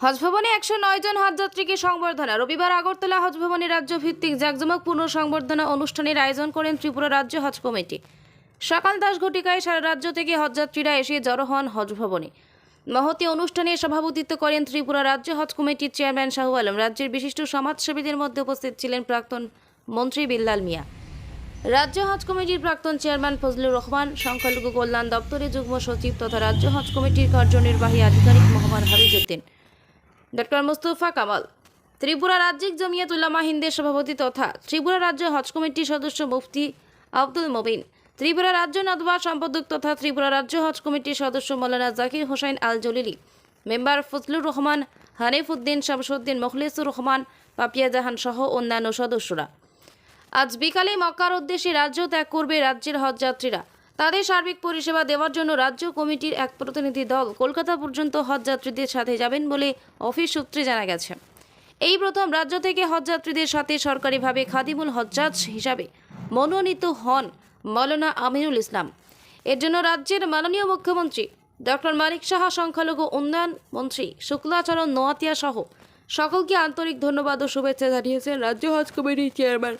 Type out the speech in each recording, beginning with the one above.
হজভবনে একশো নয় জন হজযাত্রীকে সংবর্ধনা। রবিবার আগরতলা হজভবনে রাজ্য ভিত্তিক জাকজমকপূর্ণ সংবর্ধনা অনুষ্ঠানের আয়োজন করেন ত্রিপুরা রাজ্য হজ কমিটি। সকাল দশ ঘটিকায় সারা রাজ্য থেকে হজযাত্রীরা এসে জড়ো হন হজভবনে। মহতি অনুষ্ঠানে সভাপতিত্ব করেন ত্রিপুরা রাজ্য হজ কমিটির চেয়ারম্যান শাহু আলম। রাজ্যের বিশিষ্ট সমাজসেবীদের মধ্যে উপস্থিত ছিলেন প্রাক্তন মন্ত্রী বিল্লাল মিয়া। রাজ্য হজ কমিটির প্রাক্তন চেয়ারম্যান ফজলুর রহমান, সংখ্যালঘু কল্যাণ দপ্তরের যুগ্ম সচিব তথা রাজ্য হজ কমিটির কার্যনির্বাহী আধিকারিক মোহাম্মদ হাবিজউদ্দিন ডক্টর মুস্তফা কামাল। ত্রিপুরা রাজ্যিক জমিয়ত উলামা হিন্দের সভাপতি তথা ত্রিপুরা রাজ্য হজ কমিটির সদস্য মুফতি আব্দুল মবিন। ত্রিপুরা রাজ্য নদবা সম্পাদক তথা ত্রিপুরা রাজ্য হজ কমিটির সদস্য মৌলানা জাকির হোসেন আল জলিলি মেম্বার ফজলুর রহমান, হানিফ উদ্দিন, শামসুদ্দিন মোখলেসুর রহমান, পাপিয়া জাহান সহ অন্যান্য সদস্যরা। আজ বিকালে মক্কার উদ্দেশ্যে রাজ্য ত্যাগ করবে রাজ্যের হজযাত্রীরা। তাদের সার্বিক পরিষেবা দেওয়ার জন্য রাজ্য কমিটির এক প্রতিনিধি দল কলকাতা পর্যন্ত হজযাত্রীদের সাথে যাবেন বলে অফিস সূত্রে জানা গেছে। এই প্রথম রাজ্য থেকে হজযাত্রীদের সাথে সরকারিভাবে খাদিমুল হজ্জাজ হিসাবে মনোনীত হন মৌলানা আমিনুল ইসলাম। এর জন্য রাজ্যের মাননীয় মুখ্যমন্ত্রী ডক্টর মানিক সাহা, সংখ্যালঘু উন্নয়ন মন্ত্রী শুক্লাচরণ নোয়াতিয়া সহ সকলকে আন্তরিক ধন্যবাদ ও শুভেচ্ছা জানিয়েছেন রাজ্য হজ কমিটির চেয়ারম্যান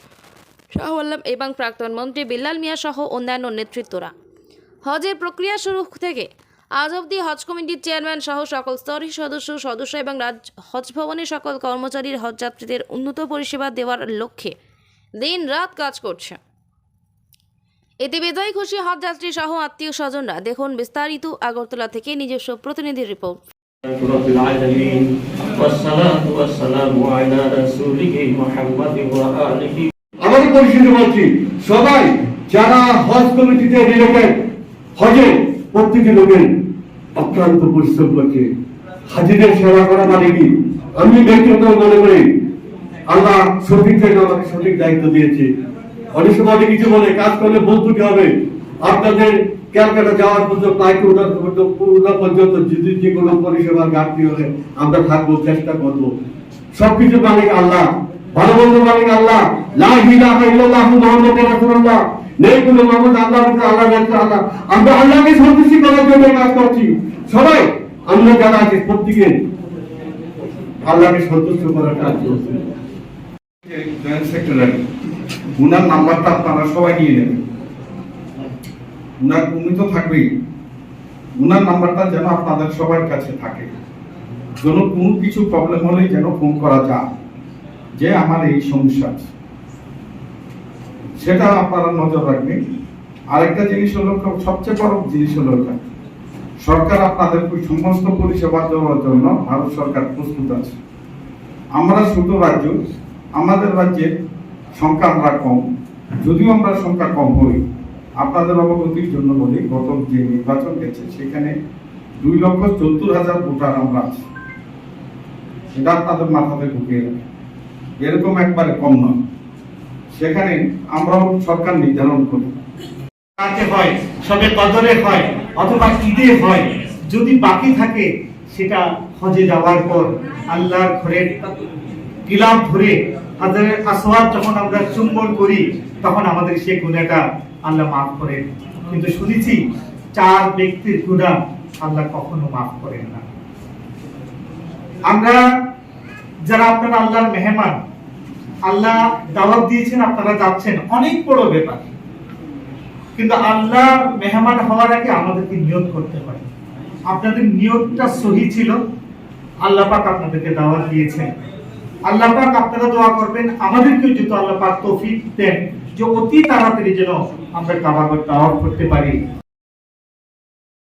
শাহ আল্লাম এবং প্রাক্তন মন্ত্রী বিল্লাল মিয়া সহ অন্যান্য নেতৃত্বরা হজের প্রক্রিয়া শুরু থেকে আজ অবধি হজ কমিটির চেয়ারম্যান সহ সকল স্তরের সদস্য সদস্য এবং রাজ্য হজ ভবনের সকল কর্মচারীর হজযাত্রীদের উন্নত পরিষেবা দেওয়ার লক্ষ্যে দিন রাত কাজ করছে এতে বেদয় খুশি হজযাত্রী সহ আত্মীয় স্বজনরা দেখুন বিস্তারিত আগরতলা থেকে নিজস্ব প্রতিনিধির রিপোর্ট رب العالمين والصلاة والسلام على رسوله محمد وآله আমাদের পরিষদে বলছি সবাই যারা হজ কমিটিতে রিলেটেড হজে প্রত্যেকে লোকের অক্লান্ত পরিশ্রম করছে। হাজিদের সেবা করা মানে কি? আমি ব্যক্তিগত মনে করি, আল্লাহ সঠিক থেকে আমাকে সঠিক দায়িত্ব দিয়েছে। অনেক সময় কিছু বলে কাজ করলে বন্ধুকে হবে। আপনাদের ক্যালকাটা যাওয়ার পর্যন্ত, পাইকে ওঠার পর্যন্ত পর্যন্ত যদি যে কোনো পরিষেবার ঘাটতি হলে আমরা থাকব, চেষ্টা করব। সবকিছু মালিক আল্লাহ ভালো বন্ধু মালিক আল্লাহ, লা ইলাহা ইল্লাল্লাহ রাসূলুল্লাহ। নেই কোনো আল্লাহ রাখছে আল্লাহ। আমরা আল্লাহকে সন্তুষ্টি করার জন্য কাজ করছি। সবাই, আমরা যারা আছি আল্লাহকে সন্তুষ্ট করার কাজ নাম্বারটা আপনারা সবাই নিয়ে নেবেন। উনি তো থাকবেই। উনার নাম্বারটা যেন আপনাদের সবার কাছে থাকে। যেন কোনো কিছু প্রবলেম হলে যেন ফোন করা যায়। যে আমার এই সমস্যা আছে, সেটা আপনারা নজর রাখবেন। আরেকটা জিনিস হলো, সবচেয়ে বড় জিনিস হলো সরকার আপনাদের সমস্ত পরিষেবা দেওয়ার জন্য ভারত সরকার প্রস্তুত আছে। আমরা ছোট রাজ্য, আমাদের রাজ্যের সংখ্যা আমরা কম। যদিও আমরা সংখ্যা কম হই, আপনাদের অবগতির জন্য বলি, গত যে নির্বাচন গেছে সেখানে দুই লক্ষ চোদ্দোর হাজার ভোটার আমরা আছি। এটা আপনাদের মাথাতে ঢুকিয়ে রাখে। এরকম একবারে কম নয়। সেখানে আমরাও সরকার নির্ধারণ করি। হয়, সবে কদরে হয়, অথবা ঈদে হয়, যদি বাকি থাকে, সেটা হজে যাওয়ার পর আল্লাহর ঘরের গিলাপ ধরে হাজারের আসওয়াদ যখন আমরা চুম্বন করি, তখন আমাদের সেই গুণাটা আল্লাহ মাফ করেন। কিন্তু শুনেছি, চার ব্যক্তির গুণা আল্লাহ কখনো মাফ করেন না। আমরা যারা আপনারা আল্লাহর মেহমান, আল্লাহ দাওয়াত দিয়েছেন, আপনারা যাচ্ছেন, অনেক বড় ব্যাপার। কিন্তু আল্লাহ মেহমান হওয়ার আগে আমাদেরকে নিয়ত করতে হয়। আপনাদের নিয়োগটা সহি ছিল। আল্লাহ পাক আপনাদেরকে দাওয়াত দিয়েছেন। আল্লাহ পাক আপনারা দোয়া করবেন, আমাদেরকেও যেহেতু আল্লাহ পাক তৌফিক দেন, যে অতি তাড়াতাড়ি যেন আমরা কাবাগর দাওয়াত করতে পারি।